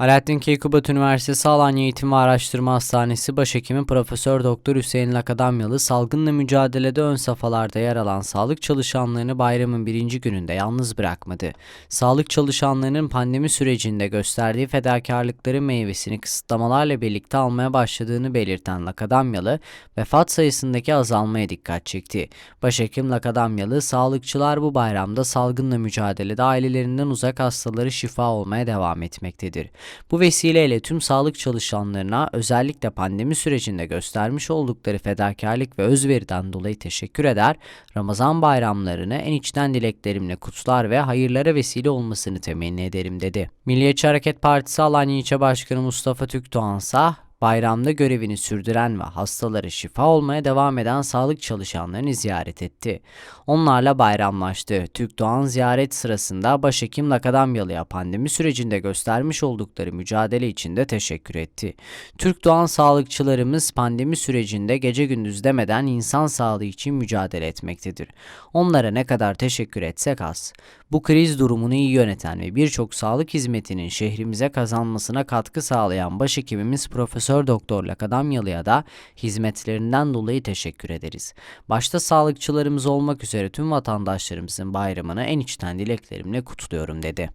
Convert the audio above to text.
Alaaddin Keykubat Üniversitesi Alanya Eğitim ve Araştırma Hastanesi Başhekimi Profesör Doktor Hüseyin Lakadamyalı salgınla mücadelede ön safhalarda yer alan sağlık çalışanlarını bayramın birinci gününde yalnız bırakmadı. Sağlık çalışanlarının pandemi sürecinde gösterdiği fedakarlıkların meyvesini kısıtlamalarla birlikte almaya başladığını belirten Lakadamyalı, vefat sayısındaki azalmaya dikkat çekti. Başhekim Lakadamyalı, sağlıkçılar bu bayramda salgınla mücadelede ailelerinden uzak hastaları şifa olmaya devam etmektedir. Bu vesileyle tüm sağlık çalışanlarına özellikle pandemi sürecinde göstermiş oldukları fedakarlık ve özveriden dolayı teşekkür eder, Ramazan bayramlarını en içten dileklerimle kutlar ve hayırlara vesile olmasını temenni ederim dedi. Milliyetçi Hareket Partisi Alanya İlçe Başkanı Mustafa Tükdoğansa, bayramda görevini sürdüren ve hastalara şifa olmaya devam eden sağlık çalışanlarını ziyaret etti. Onlarla bayramlaştı. Türk Doğan ziyaret sırasında Başhekim Lakadamyalı'ya pandemi sürecinde göstermiş oldukları mücadele için de teşekkür etti. Türk Doğan sağlıkçılarımız pandemi sürecinde gece gündüz demeden insan sağlığı için mücadele etmektedir. Onlara ne kadar teşekkür etsek az. Bu kriz durumunu iyi yöneten ve birçok sağlık hizmetinin şehrimize kazanmasına katkı sağlayan başhekimimiz Profesör Doktor Lakadamyalı'ya da hizmetlerinden dolayı teşekkür ederiz. Başta sağlıkçılarımız olmak üzere tüm vatandaşlarımızın bayramını en içten dileklerimle kutluyorum dedi.